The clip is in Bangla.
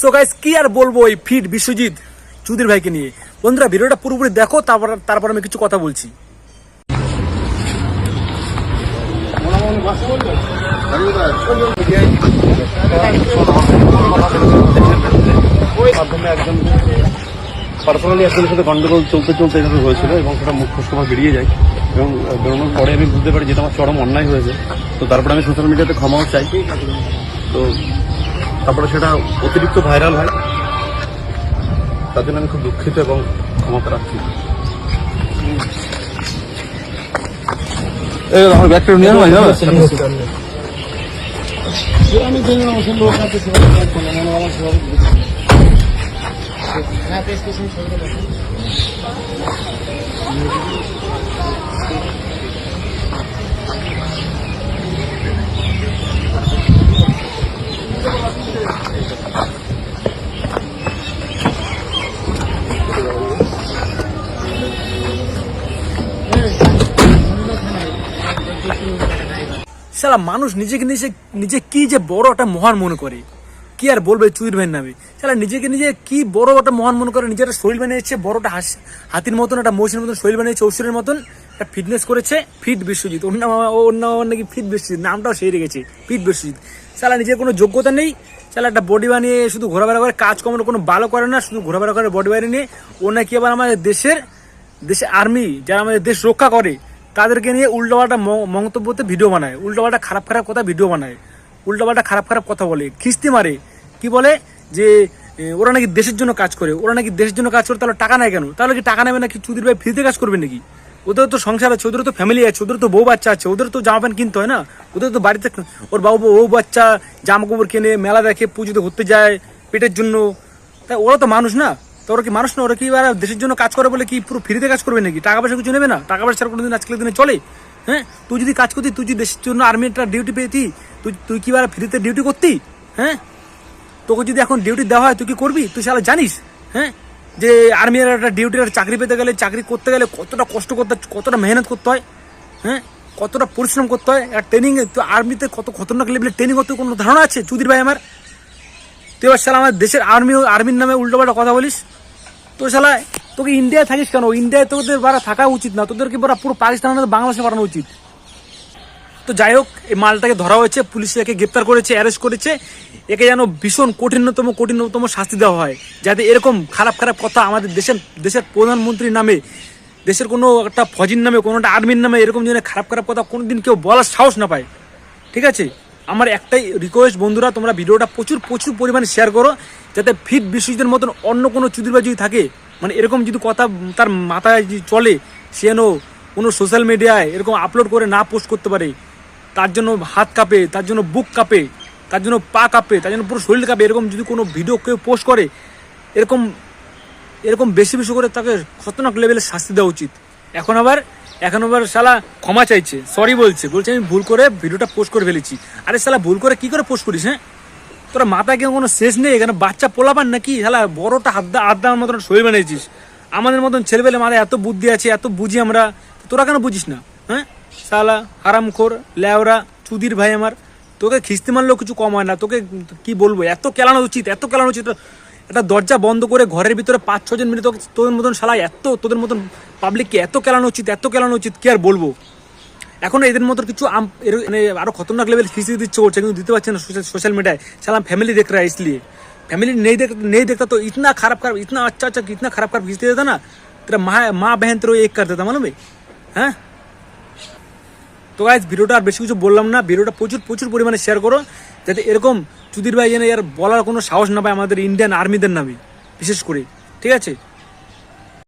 সো গাইস কি আর বলব এই ফিট বিশ্বজিৎ চুদির ভাইকে নিয়ে? বন্ধুরা, ভিডিওটা পুরোপুরি দেখো, তারপর তারপর আমি কিছু কথা বলছি। পার্সোনালি একজনের সাথে গন্ডগোল চলতে চলতে এভাবে হয়েছিল এবং সেটা মুখ ফুসকা বেরিয়ে যায়। এবং বেরোনোর পরে আমি বুঝতে পারি যেটা আমার চরম অন্যায় হয়েছে। তো তারপরে আমি সোশ্যাল মিডিয়াতে ক্ষমাও চাই। তো তারপরে সেটা অতিরিক্ত ভাইরাল হয়। তার জন্য আমি খুব দুঃখিত এবং ক্ষমা প্রার্থী। আমার ব্যাগটা নিয়ে সালা মানুষ নিজেকে নিজে নিজে কি যে বড় একটা মহান মনে করে? কি আর বলবে চুদির ভাইয়ের নামে? সালা নিজেকে নিজে কি বড় একটা মহান মনে করে? নিজের শরীর বানিয়েছে বড়টা হাস হাতির মতন, একটা মৌসুমের মতন শরীর বানিয়েছে ঐশ্বরের মতন, একটা ফিটনেস করেছে, ফিট বিশ্বজিৎ। ওর নাম নাকি ফিট বিশ্বজিৎ, নামটাও সেই রেখেছে, ফিট বিশ্বজিৎ। সালা নিজের কোনো যোগ্যতা নেই। সালা একটা বডি বানিয়ে শুধু ঘোরাফেরা করে, কাজ কমানো কোনো ভালো করে না, শুধু ঘোরাফেরা করে বডি বানিয়ে নিয়ে, ও নাকি আবার আমাদের দেশের দেশে আর্মি যারা আমাদের দেশ রক্ষা করে তাদেরকে নিয়ে উল্টোপাল্টা মন্তব্যতে ভিডিও বানায়। উল্টোপাল্টা খারাপ খারাপ কথা ভিডিও বানায়। উল্টোপাল্টা খারাপ খারাপ কথা বলে। খিস্তি মারে। কি বলে? যে ওরা নাকি দেশের জন্য কাজ করে। ওরা নাকি দেশের জন্য কাজ করে, তাহলে টাকা নেয় কেন? তাহলে কি টাকা নেবে নাকি? চুদির ভাই ফ্রিতে কাজ করবে নাকি? ওদের তো সংসার আছে, ওদের তো ফ্যামিলি আছে, ওদের তো বউ বাচ্চা আছে, ওদের তো জামা প্যান্ট কিনতে হয় না? ওদের তো বাড়িতে ওর বাবু বউ বাচ্চা, জামা কাপড় কেনে, মেলা দেখে পুজোতে ঘুরতে যায়, পেটের জন্য। তাই ওরা তো মানুষ না? তো ওরা কি মানুষ না? ওরা কি এবার দেশের জন্য কাজ করে বলে কি পুরো ফ্রিতে কাজ করবে নাকি? টাকা পয়সা কিছু নেবে না? টাকা পয়সা কোনোদিন আজকের দিনে চলে। হ্যাঁ? তুই যদি কাজ করতি, তুই যদি দেশের জন্য আর্মিটা ডিউটি পেতি, তুই তুই কি এবার ফ্রিতে ডিউটি করতি? হ্যাঁ? তোকে যদি এখন ডিউটি দেওয়া হয়, তুই কি করবি? তুই সালা জানিস? হ্যাঁ? যে আর্মির একটা ডিউটির চাকরি পেতে গেলে, চাকরি করতে গেলে কতটা কষ্ট করতে কতটা মেহনত করতে হয় হ্যাঁ? কতটা পরিশ্রম করতে হয়? আর ট্রেনিং তো আর্মিতে কত খতরনাক লেভেলের ট্রেনিং করতে কোনো ধারণা আছে? চুদির ভাই আমার? তুই এবার শালা আমার দেশের আর্মি আর্মির নামে উল্টোপাল্টা কথা বলিস? তো শালা, তোকে ইন্ডিয়ায় থাকিস কেন? ইন্ডিয়ায় তোদের বারা থাকা উচিত না। তোদেরকে বারা পুরো পাকিস্তান বাংলাদেশে পাঠানো উচিত। তো যাই হোক, এই মালটাকে ধরা হয়েছে, পুলিশ একে গ্রেপ্তার করেছে অ্যারেস্ট করেছে। একে যেন ভীষণ কঠিনতম কঠিনতম শাস্তি দেওয়া হয়। যাতে এরকম খারাপ খারাপ কথা আমাদের দেশের দেশের প্রধানমন্ত্রীর নামে, দেশের কোনো একটা ফজির নামে, কোনো একটা আর্মির নামে এরকম যেন খারাপ খারাপ কথা কোনোদিন কেউ বলার সাহস না পায়। ঠিক আছে? আমার একটাই রিকোয়েস্ট বন্ধুরা, তোমরা ভিডিওটা প্রচুর প্রচুর পরিমাণে শেয়ার করো, যাতে ফিট বিশ্বজিতের মতন অন্য কোনো চুদিরবা যদি থাকে। মানে এরকম যদি কথা তার মাথায় যদি চলে, সে যেন কোনো সোশ্যাল মিডিয়ায় এরকম আপলোড করে না পোস্ট করতে পারে। তার জন্য হাত কাঁপে, তার জন্য বুক কাঁপে, তার জন্য পা কাঁপে, তার জন্য পুরো শরীর কাঁপে। এরকম যদি কোনো ভিডিও কেউ পোস্ট করে, এরকম এরকম বেশি বেশি করে তাকে খতরনাক লেভেলের শাস্তি দেওয়া উচিত। এখন আবার এখন আবার শালা ক্ষমা চাইছে সরি বলছে। বলছে, আমি ভুল করে ভিডিওটা পোস্ট করে ফেলেছি। আরে শালা, ভুল করে কি করে পোস্ট করিস হ্যাঁ? তোরা মাথায় কেউ কোনো শেষ নেই, এখানে বাচ্চা পোলাপান নাকি? শালা, বড়টা হাদ্দা আড্ডার মতন শরীর বানিয়েছিস। আমাদের মতন ছেলেবেলে মাথায় এত বুদ্ধি আছে, এত বুঝি আমরা তোরা কেন বুঝিস না হ্যাঁ? শালা, হারামখোর ল্যাওরা চুদির ভাই আমার, তোকে খিস্তি মারলেও কিছু কম হয় না, তোকে কি বলব? এত কেলানো উচিত, এত কেলানো উচিত একটা দরজা বন্ধ করে ঘরের ভিতরে পাঁচ ছজন মিলে তোকে তোদের মতন শালা এত তোদের মতন পাবলিককে এত কেলানো উচিত এত কেলানো উচিত কি আর বলবো এখন এদের মতো কিছু আম এর- মানে আরো খতরনাক লেভেল খিস্তি দিচ্ছে করছে কিন্তু দিতে পারছে না सोशल मीडिया साला फैमिली देख रहा है इसलिए फैमिली नहीं देख नहीं देखता तो इतना खराब खराब इतना अच्छा अच्छा इतना खराब खराब खींच देता ना तेरा माँ माँ बहन तेरे एक कर देता मालूम है হ্যাঁ তো গাইজ ভিডিওটা আর বেশি কিছু বললাম না। ভিডিওটা প্রচুর প্রচুর পরিমাণে শেয়ার করো। যাতে এরকম চুদির ভাই যেন আর বলার কোনো সাহস না পায় আমাদের ইন্ডিয়ান আর্মিদের নামে, বিশেষ করে। ঠিক আছে?